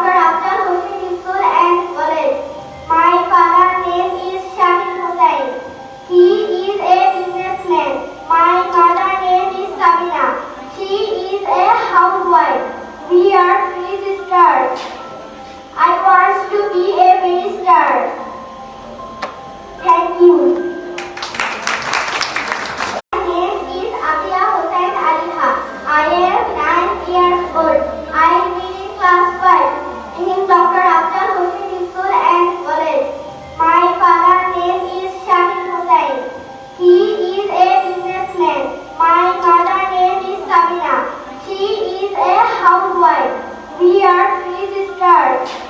Dr. Afzal Hussain School and College. My father's name is Shahid Hussain. He is a businessman. My mother's name is Sabina. She is a housewife. We are three sisters. I want to be a minister. Thank you. My name is Abia Hussain Aliha. I am nine years old. We are three sisters.